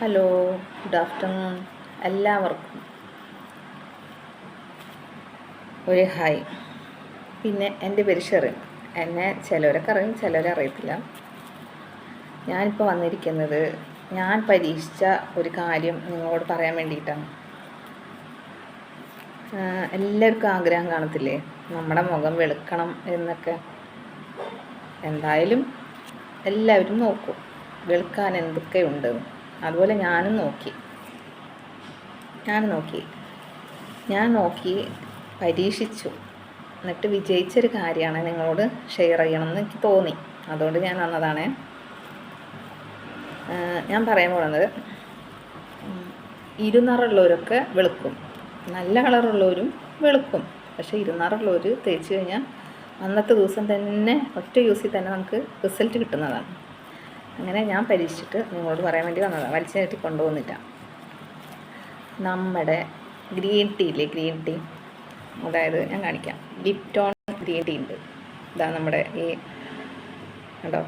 Hello good afternoon എല്ലാവർക്കും. ഒരു hi പിന്നെ എന്റെ പേര് ഷെറിൻ. എന്നെ ചിലവരൊക്കെ അറിയും ചിലവരെ അറിയത്തില്ല. ഞാനിപ്പോൾ വന്നിരിക്കുന്നത് ഞാൻ പരീക്ഷിച്ച ഒരു കാര്യം നിങ്ങളോട് പറയാൻ വേണ്ടിയിട്ടാണ്. എല്ലാവർക്കും ആഗ്രഹം കാണത്തില്ലേ? നമ്മുടെ മുഖം വെളുക്കണം എന്നൊക്കെ. എന്തായാലും എല്ലാവരും നോക്കും വെളുക്കാൻ എന്തൊക്കെയുണ്ടെന്ന് അതുപോലെ ഞാനും നോക്കി. ഞാൻ നോക്കി. ഞാൻ നോക്കി പരീക്ഷിച്ചു. എന്നിട്ട് വിജയിച്ചൊരു കാര്യമാണ് നിങ്ങളോട് ഷെയർ ചെയ്യണമെന്ന് എനിക്ക് തോന്നി. അതുകൊണ്ട് ഞാൻ വന്നതാണ്. ഞാൻ പറയാൻ പോകുന്നത് ഇരുന്നറുള്ളവരൊക്കെ വെളുക്കും. നല്ല കളറുള്ളവരും വെളുക്കും. പക്ഷേ ഇരുനിറമുള്ളവർ തേച്ച് കഴിഞ്ഞാൽ അന്നത്തെ ദിവസം തന്നെ ഒറ്റ യൂസിൽ തന്നെ നമുക്ക് റിസൾട്ട് കിട്ടുന്നതാണ്. അങ്ങനെ ഞാൻ പരീക്ഷിച്ചിട്ട് നിങ്ങളോട് പറയാൻ വേണ്ടി വന്നതാണ് വലിച്ചു നീട്ടി കൊണ്ടുപോകുന്നില്ല നമ്മുടെ ഗ്രീൻ ടീ ഇല്ലേ ഗ്രീൻ ടീ. അതായത് ഞാൻ കാണിക്കാം. ലിപ്റ്റോൺ ഗ്രീൻ ടീ ഉണ്ട്. ഇതാ നമ്മുടെ ഈ കണ്ടോ?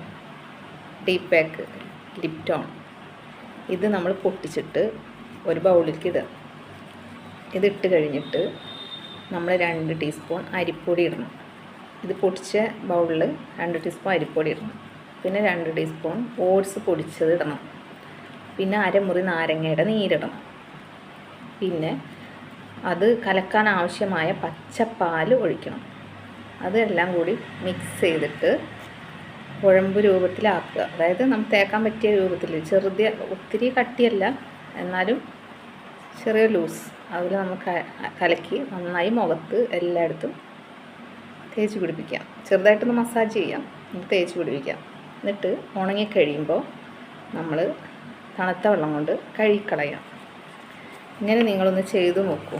ടീ പാക്ക് ലിപ്റ്റോൺ ഇത് നമ്മൾ പൊട്ടിച്ചിട്ട് ഒരു ബൗളിലേക്ക് ഇത് ഇതിട്ട് കഴിഞ്ഞിട്ട് നമ്മൾ രണ്ട് ടീസ്പൂൺ അരിപ്പൊടി ഇടണം. ഇത് പൊട്ടിച്ച ബൗളിൽ രണ്ട് ടീസ്പൂൺ അരിപ്പൊടി ഇടണം. പിന്നെ രണ്ട് ടീസ്പൂൺ ഓട്സ് പൊടിച്ചത് ഇടണം പിന്നെ അരമുറി നാരങ്ങയുടെ നീരിടണം. പിന്നെ അത് കലക്കാൻ ആവശ്യമായ പച്ചപ്പാൽ ഒഴിക്കണം. അതെല്ലാം കൂടി മിക്സ് ചെയ്തിട്ട് കുഴമ്പ് രൂപത്തിലാക്കുക. അതായത് നമുക്ക് തേക്കാൻ പറ്റിയ രൂപത്തിൽ ചെറുതിയ ഒത്തിരി കട്ടിയല്ല എന്നാലും ചെറിയ ലൂസ്. അതിൽ നമുക്ക് കലക്കി നന്നായി മുഖത്ത് എല്ലായിടത്തും തേച്ച് പിടിപ്പിക്കാം. ചെറുതായിട്ടൊന്ന് മസാജ് ചെയ്യാം. നമുക്ക് തേച്ച് പിടിപ്പിക്കാം. എന്നിട്ട് ഉണങ്ങിക്കഴിയുമ്പോൾ നമ്മൾ തണുത്ത വെള്ളം കൊണ്ട് കഴുകിക്കളയാം ഇങ്ങനെ നിങ്ങളൊന്ന് ചെയ്തു നോക്കൂ.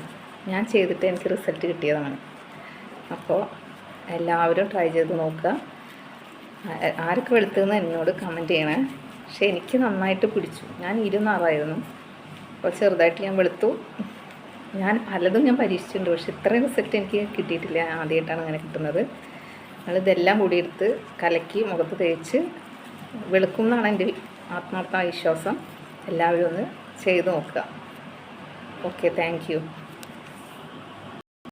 ഞാൻ ചെയ്തിട്ട് എനിക്ക് റിസൾട്ട് കിട്ടിയതാണ്. അപ്പോൾ എല്ലാവരും ട്രൈ ചെയ്ത് നോക്കുക. ആരൊക്കെ വെളുത്തുന്ന എന്നോട് കമന്റ് ചെയ്യണേ. പക്ഷേ എനിക്ക് നന്നായിട്ട് പിടിച്ചു. ഞാൻ ഇരുന്നാറായിരുന്നു. അപ്പോൾ ചെറുതായിട്ട് ഞാൻ വെളുത്തു. ഞാൻ പലതും ഞാൻ പരീക്ഷിച്ചിട്ടുണ്ട്. പക്ഷെ ഇത്രയും റിസൾട്ട് എനിക്ക് കിട്ടിയിട്ടില്ല. ആദ്യമായിട്ടാണ് അങ്ങനെ കിട്ടുന്നത്. നമ്മളിതെല്ലാം കൂടി എടുത്ത് കലക്കി മുഖത്ത് തേച്ച് വെളുക്കും എന്നാണ് എന്റെ ആത്മാർത്ഥ വിശ്വാസം. എല്ലാവരും ഒന്ന് ചെയ്ത് നോക്കുക. Okay thank